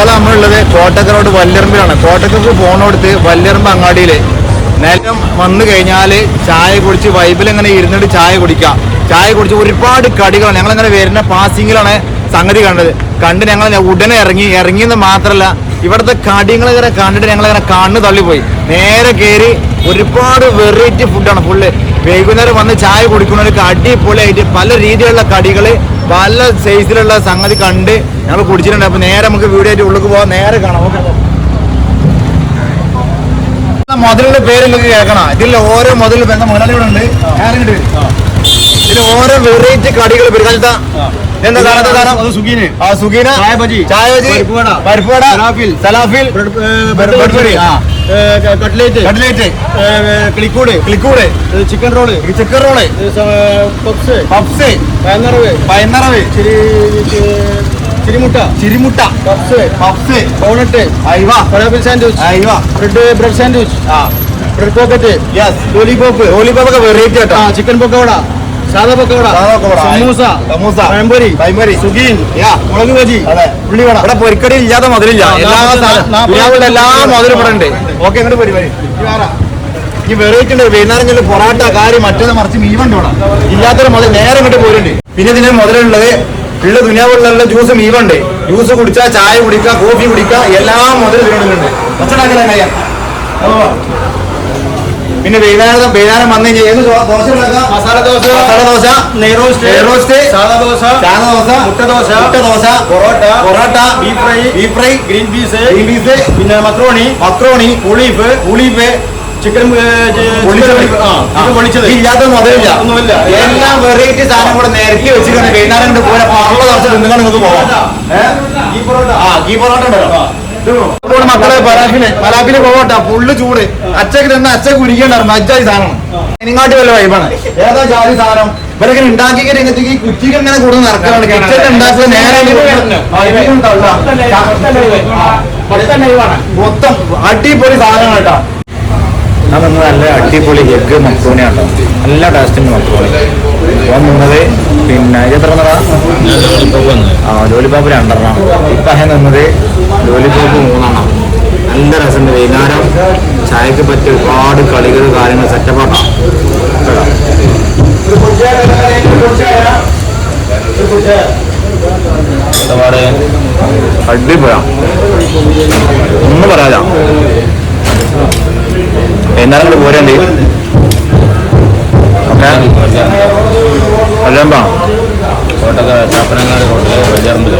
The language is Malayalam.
തൽക്കാലം നമ്മളുള്ളത് കോട്ടക്കൽ റോഡ് വല്യറമ്പിലാണ് കോട്ടക്കക്ക് പോണോടുത്ത് വല്ലറമ്പ് അങ്ങാടിയിൽ നേരം വന്നു കഴിഞ്ഞാൽ ചായ കുടിച്ച് വൈബിൽ ഇങ്ങനെ ഇരുന്നിട്ട് ചായ കുടിക്കാം. ചായ കുടിച്ച് ഒരുപാട് കടികളാണ്. ഞങ്ങളിങ്ങനെ വരുന്ന പാസിങ്ങിലാണ് സംഗതി കണ്ടത്. കണ്ട് ഞങ്ങൾ ഉടനെ ഇറങ്ങി. ഇറങ്ങിയെന്ന് മാത്രമല്ല ഇവിടുത്തെ കടികളിങ്ങനെ കണ്ടിട്ട് ഞങ്ങളിങ്ങനെ കണ്ണ് തള്ളിപ്പോയി. നേരെ കയറി ഒരുപാട് വെറൈറ്റി ഫുഡാണ് ഫുള്ള് വൈകുന്നേരം വന്ന് ചായ കുടിക്കുന്നവർക്ക് അടിപൊളിയായിട്ട് പല രീതിയിലുള്ള കടികൾ പല സൈസിലുള്ള സംഗതി കണ്ട് ഞങ്ങൾ കുടിച്ചിട്ടുണ്ട്. അപ്പൊ നേരെ നമുക്ക് വീഡിയോ ആയിട്ട് ഉള്ളിൽ പോവാം. നേരെ കാണാം. ഓക്കെ. മുതലുള്ള പേര് നിങ്ങൾക്ക് കേൾക്കണം. ഇതിൽ ഓരോ മുതൽ ബന്ധം മുതലാളികളുണ്ട് ഞാനിങ്ങോട്ട്. ഇതിൽ ഓരോ വെറൈറ്റി കടികൾ പെരുകാലത്ത എന്താ സാധനം? അത് സുഖീന്. ആ സുഖീന. ചായ ബജി. ചായ ബജി. പരിപ്പുവട സലാഫിൽ. സലാഫിൽ. കട്ട്ലേറ്റ്. കട്ട്ലേറ്റ്. ക്ലിക്കൂട് ക്ലിക്കൂട് chicken roll. Chicken roll. Puffs. Puffs. പയന്നറവ് പയന്നറവ് ചിരിമുട്ട. ചിരിമുട്ട. Puffs. Puffs. Doughnut അയവ. Pineapple sandwich. അയവ. Bread bread sandwich. ആ. Bread pocket. Yes lollipop. Lollipop ഒക്കെ വെറൈറ്റി ആ കേട്ടോ ചിക്കൻ പക്കോട സാദാ പക്കോട സമൂസ സമൂസ. പഴംപൊരി പഴംപൊരി. സുഗീൻ. മുളക് ബജി അതെ. ഉള്ളിവട ഇവിടെ പൊരിക്കടി ഇല്ലാത്ത മധുരില്ല എല്ലാ ദുനിയാവിലെ എല്ലാ മധുരം ഇവിടെ ഉണ്ട്. ഓക്കെ ഇങ്ങോട്ട് പോരി ഈ വെറൈറ്റി ഉണ്ട്. വൈകുന്നേരം പൊറാട്ട കാര്യം മറ്റേത് മറിച്ച് മീവുണ്ട് ഇവിടെ. ഇല്ലാത്തൊരു മുതൽ നേരെ ഇങ്ങോട്ട് പോരുണ്ട് പിന്നെ ഇതിന് മുതലുള്ളത് ഉള്ള ദുനിയാവുള്ള ജ്യൂസ് മീവുണ്ട് ജ്യൂസ് കുടിച്ചാൽ ചായ കുടിക്കുക കോഫി കുടിക്കുക എല്ലാ മധുരം ഇതിനുള്ളിലുണ്ട് ഭക്ഷണം കഴിയാം പിന്നെ വൈകുന്നേരം വൈകുന്നേരം വന്നു കഴിഞ്ഞാൽ ഏത് ദോശ മസാല ദോശ മസാല ദോശ നെയ്റോസ്റ്റ് നെയ് ദോശ സാധാ ദോശ മുട്ട ദോശ മുട്ട dosa parotta parotta beef fry beef fry green peas green peas പിന്നെ മക്രോണി മക്രോണി പുളീഫ് പുളിപ്പ് ചിക്കൻ പൊളിച്ചത് ഇല്ലാത്ത മുതലില്ല ഒന്നുമില്ല. എല്ലാ വെറൈറ്റി സാധനം കൂടെ നിരക്കി വെച്ചിട്ടുണ്ട്. വൈകുന്നേരം കൊണ്ട് പോലെ പാറുള്ള ദിവസം നിങ്ങൾ നിങ്ങൾക്ക് പോവാം. ഈ പൊറോട്ട. ആ ഗീ പൊറോട്ട ഉണ്ടല്ലോ. മക്കളെ പലാഫിൽ പലാഫിൽ പോകട്ടെ ഫുള്ള് ചൂട് അച്ചക്ക് നിന്ന് അച്ചക്ക് കുരിക്കണ്ടായിരുന്നു അച്ചായി സാധനം ഇനിങ്ങാട്ടി വല്ല വൈബാണ് ഏതാ ജാതി സാധനം ഇവരൊക്കെ ഉണ്ടാക്കി ഈ കുറ്റിക്ക് ഇങ്ങനെ കൂടുതൽ നടക്കാറുണ്ട് കിച്ചൺ ഉണ്ടാക്കുന്നത് നേരെ. മൊത്തം അടിപൊളി സാധനങ്ങൾ കേട്ടോ ഞാൻ നിന്നത് നല്ല അടിപൊളി എഗ് കേട്ടോ നല്ല ടേസ്റ്റിന് മക്രൂണി ഞാൻ നിന്നത് പിന്നെ എത്ര നിറ ആ ലോലിപോപ്പ് രണ്ടെണ്ണം ഇപ്പം നിന്നത് ലോലിപോപ്പ് മൂന്നെണ്ണം. നല്ല രസമുണ്ട്. വൈകുന്നേരം ചായക്ക് പറ്റിയ ഒരുപാട് കളികൾ കാര്യങ്ങൾ സെറ്റപ്പാക്കാം അടിപൊളിയാ. ഒന്നും പറയാല എന്നാലും കൂടെ പോരണ്ടി. ഓക്കെ. അല്ലമ്പാ കോട്ടക്കൽ ചാപ്പനങ്ങാട് കോട്ടയം വെള്ളറമ്പിൽ